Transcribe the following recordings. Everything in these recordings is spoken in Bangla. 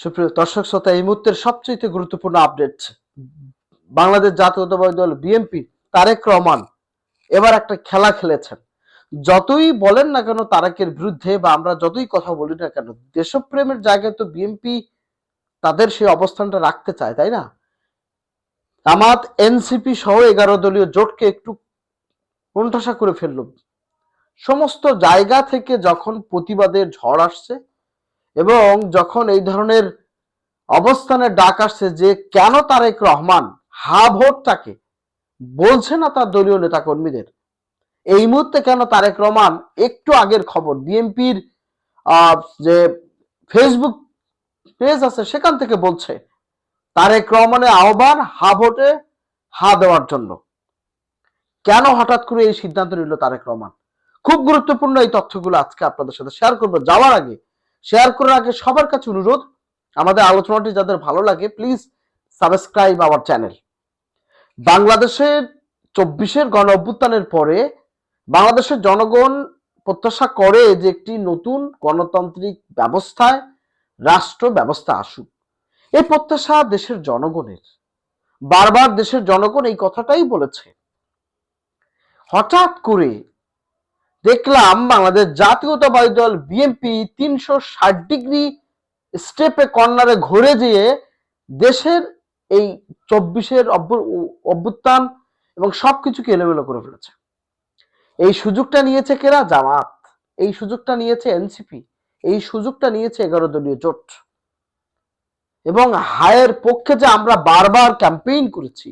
সুপ্রিয় দর্শক শ্রোতা, এই মুহূর্তের সবচেয়ে গুরুত্বপূর্ণ আপডেট বাংলাদেশ জাতীয়তাবাদী দল বিএনপি তারেক রহমান এবার একটা খেলা খেলেছেন। যতই বলেন না কেন তারেকের বিরুদ্ধে বা আমরা যতই কথা বলি না কেন, দেশপ্রেমের জায়গায় তো বিএনপি তাদের সেই অবস্থানটা রাখতে চায়, তাই না? জামাত এনসিপি সহ এগারো দলীয় জোটকে একটু কোণঠাসা করে ফেলল। সমস্ত জায়গা থেকে যখন প্রতিবাদের ঝড় আসছে এবং যখন এই ধরনের অবস্থানে ডাক আসছে যে, কেন তারেক রহমান হা ভোটটাকে বলছে না তার দলীয় নেতা কর্মীদের এই মুহূর্তে কেন তারেক রহমান একটু আগের খবর? বিএনপির যে ফেসবুক পেজ আছে সেখান থেকে বলছে, তারেক রহমানের আহ্বান হা ভোটে হা দেওয়ার জন্য। কেন হঠাৎ করে এই সিদ্ধান্ত নিল তারেক রহমান? খুব গুরুত্বপূর্ণ এই তথ্যগুলো আজকে আপনাদের সাথে শেয়ার করব। যাওয়ার আগে শেয়ার করার আগে সবার কাছে অনুরোধ, আমাদের আলোচনাটি যাদের ভালো লাগে প্লিজ সাবস্ক্রাইব আওয়ার চ্যানেল বাংলাদেশের চব্বিশের গণ অভ্যুত্থানের পরে বাংলাদেশের জনগণ প্রত্যাশা করে যে একটি নতুন গণতান্ত্রিক ব্যবস্থায় রাষ্ট্র ব্যবস্থা আসুক। এই প্রত্যাশা দেশের জনগণের। বারবার দেশের জনগণ এই কথাটাই বলেছে। হঠাৎ করে দেখলাম বাংলাদেশ জাতীয়তাবাদী দল বিএনপি তিনশো ষাট ডিগ্রি স্টেপে কর্নারে ঘুরে যেয়ে দেশের এই চব্বিশের অভ্যুত্থান এবং সবকিছুকে এলোমেলো করে ফেলেছে। এই সুযোগটা নিয়েছে কেরা? জামাত। এই সুযোগটা নিয়েছে এনসিপি এই সুযোগটা নিয়েছে এগারো দলীয় জোট। এবং হায়ের পক্ষে যে আমরা বারবার ক্যাম্পেইন করেছি,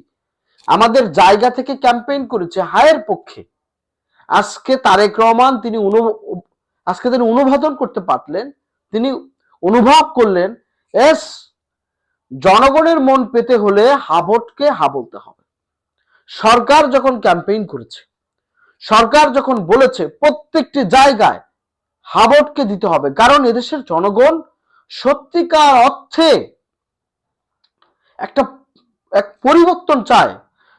আমাদের জায়গা থেকে ক্যাম্পেইন করেছি হায়ের পক্ষে। আজকে তারেক রহমান তিনি আজকে তিনি অনুবাদন করতে পারলেন, তিনি অনুভব করলেন, এস, জনগণের মন পেতে হলে হাবটকে হা বলতে হবে। সরকার যখন ক্যাম্পেইন করেছে, সরকার যখন বলেছে, প্রত্যেকটি জায়গায় হাবটকে দিতে হবে, কারণ এদেশের জনগণ সত্যিকার অর্থে একটা, এক পরিবর্তন চায়।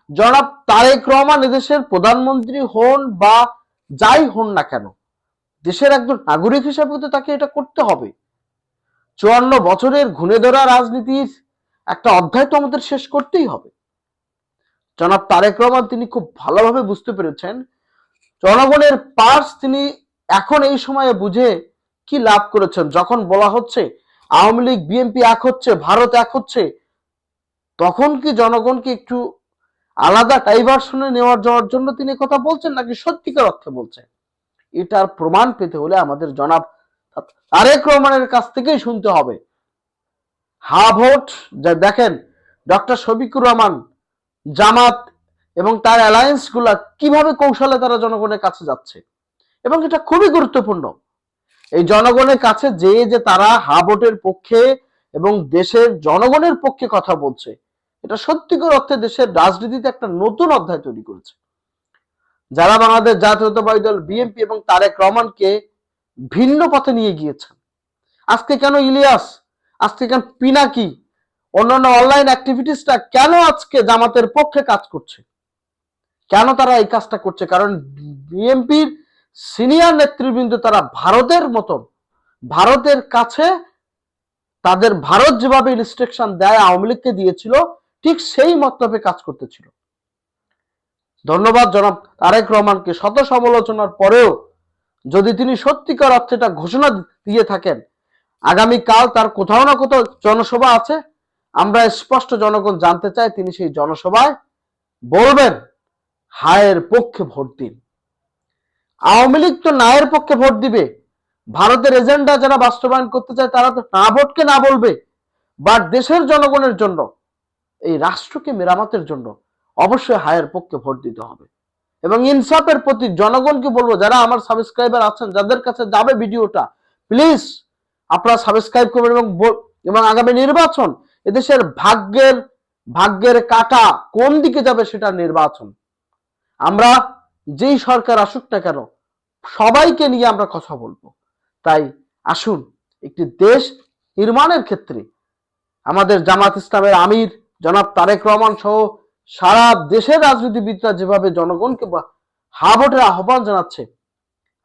জনাব তারেক রহমান এদেশের প্রধানমন্ত্রী হন বা যাই হন না কেন, দেশের একজন নাগরিক হিসাবে তো তাকে এটা করতে হবে। চুয়ান্ন বছরের ঘুণে ধরা রাজনীতির একটা অধ্যায় তো আমাদের শেষ করতেই হবে। জনাব তারেক রহমান তিনি খুব ভালোভাবে বুঝতে পেরেছেন, জনগণের পার্স তিনি এখন এই সময়ে বুঝে কি লাভ করেছেন। যখন বলা হচ্ছে আওয়ামী লীগ, বিএনপি এক হচ্ছে, ভারত এক হচ্ছে, তখন কি জনগণকে একটু আলাদা ডাইভার্সনে নেওয়ার যাওয়ার জন্য তিনি কথা বলছেন নাকি সত্যিকার অর্থে বলছেন? এটার প্রমাণ পেতে হলে আমাদের জনাব আরেক রহমানের কাছ থেকেই শুনতে হবে। হা ভোট, যা দেখেন, ডক্টর শফিকুর রহমান, জামাত এবং তার অ্যালায়েন্সগুলা কীভাবে কৌশলে তারা জনগণের কাছে যাচ্ছে? এবং এটা খুবই গুরুত্বপূর্ণ। এই জনগণের কাছে যে যে তারা হা ভোটের পক্ষে এবং দেশের জনগণের পক্ষে কথা বলছে এটা সত্যিকার অর্থে দেশের রাজনীতিতে একটা নতুন অধ্যায় তৈরি করেছে। যারা বাংলাদেশ জাতীয়তাবাদী দল, বিএনপি এবং তারেক রহমানকে ভিন্ন পথে নিয়ে গিয়েছেন। আজকে কেন ইলিয়াস? আজকে কেন পিনাকি? অন্যান্য অনলাইন অ্যাক্টিভিটিসটা কেন আজকে জামাতের পক্ষে কাজ করছে? কেন তারা এই কাজটা করছে? কারণ বিএনপির সিনিয়র নেতৃবৃন্দ তারা ভারতের মতন। ভারতের কাছে তাদের ভারত যেভাবে ইনস্ট্রাকশন দেয়, আওয়ামী লীগকে দিয়েছিল ঠিক সেই মতলবে কাজ করতেছিল। ধন্যবাদ জনাব তারেক রহমানকে শত সমালোচনার পরেও যদি তিনি সত্যিকার অর্থে এটা ঘোষণা দিয়ে থাকেন আগামী কাল তার কোথাও না কোথাও জনসভা আছে। আমরা স্পষ্ট জনগণ জানতে চাই তিনি সেই জনসভায় বলবেন, হায়ের পক্ষে ভোট দিন। আওয়ামী লীগ তো নায়ের পক্ষে ভোট দিবে। ভারতের এজেন্ডা যারা বাস্তবায়ন করতে চায় তারা তো না ভোটকে না বলবে। বাট দেশের জনগণের জন্য এই রাষ্ট্রকে মেরামতের জন্য অবশ্যই হায়ের পক্ষে ভোট দিতে হবে। এবং ইনসাফের প্রতি জনগণকে বলব, যারা আমার সাবস্ক্রাইবার আছেন, যাদের কাছে যাবে ভিডিওটা প্লিজ আপনারা সাবস্ক্রাইব করবেন এবং এবং আগামী নির্বাচন এদেশের ভাগ্যের ভাগ্যের কাটা কোন দিকে যাবে সেটা নির্বাচন। আমরা যেই সরকার আসুক না কেন, সবাইকে নিয়ে আমরা কথা বলব। তাই আসুন, একটি দেশ নির্মাণের ক্ষেত্রে আমাদের জামাত ইসলামের আমির জনাব তারেক রহমান সহ সারা দেশের রাজনীতিবিদরা যেভাবে জনগণকে হাবটের আহ্বান জানাচ্ছে,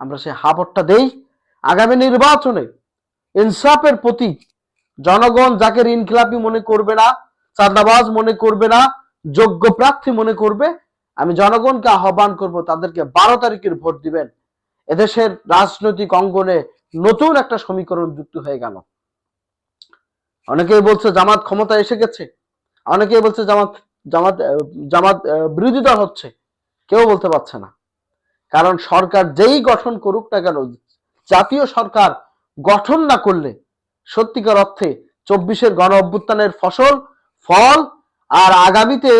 আমরা সেই হাবটটা দেই। আগামী নির্বাচনে ইনসাফের প্রতি জনগণ যাকে ঋণখেলাপি মনে করবে না, চাঁদাবাজ মনে করবে না, যোগ্য প্রার্থী মনে করবে, আমি জনগণকে আহ্বান করব, তাদেরকে বারো তারিখের ভোট দিবেন। এদেশের রাজনৈতিক অঙ্গনে নতুন একটা সমীকরণ যুক্ত হয়ে গেল। অনেকেই বলছে জামাত ক্ষমতা এসে গেছে। অনেকেই বলছে জামাত জামাত জামাত বিরোধী দল হচ্ছে। কেউ বলতে পারছে না। কারণ সরকার যেই গঠন করুক না কেন, জাতীয় সরকার গঠন না করলে সত্যিকার অর্থে চব্বিশের গণ অভ্যুত্থানের ফসল, ফল আর আগামীতে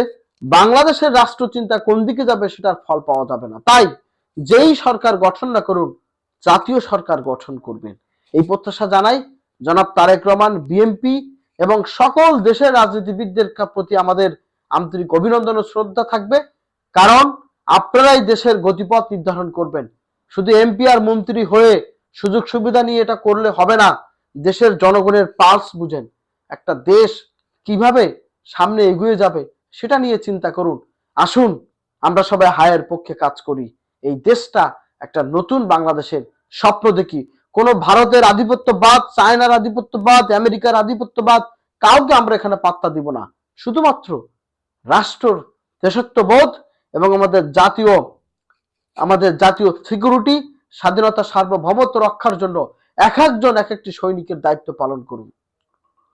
বাংলাদেশের রাষ্ট্রচিন্তা কোন দিকে যাবে সেটার ফল পাওয়া যাবে না। তাই যেই সরকার গঠন না করুন, জাতীয় সরকার গঠন করবেন। এই প্রত্যাশা জানাই জনাব তারেক রহমান, বিএনপি এবং সকল দেশের রাজনীতিবিদদের প্রতি আমাদের আন্তরিক অভিনন্দন ও শ্রদ্ধা থাকবে। কারণ আপনারাই দেশের গতিপথ নির্ধারণ করবেন। শুধু এমপি আর মন্ত্রী হয়ে সুযোগ সুবিধা নিয়ে এটা করলে হবে না। দেশের জনগণের পালস বুঝেন। একটা দেশ কীভাবে সামনে এগিয়ে যাবে সেটা নিয়ে চিন্তা করুন। আসুন, আমরা সবাই হায়ের পক্ষে কাজ করি। এই দেশটা একটা নতুন বাংলাদেশের স্বপ্ন দেখি। কোন ভারতের আধিপত্যবাদ, চায়নার আধিপত্যবাদ, আমেরিকার আধিপত্যবাদ, কাউকে আমরা এখানে পাত্তা দিব না। শুধুমাত্র রাষ্ট্র দেশত্ববোধ এবং আমাদের জাতীয় আমাদের জাতীয় সিকিউরিটি স্বাধীনতা সার্বভৌমত্ব রক্ষার জন্য এক একজন এক একটি সৈনিকের দায়িত্ব পালন করুন।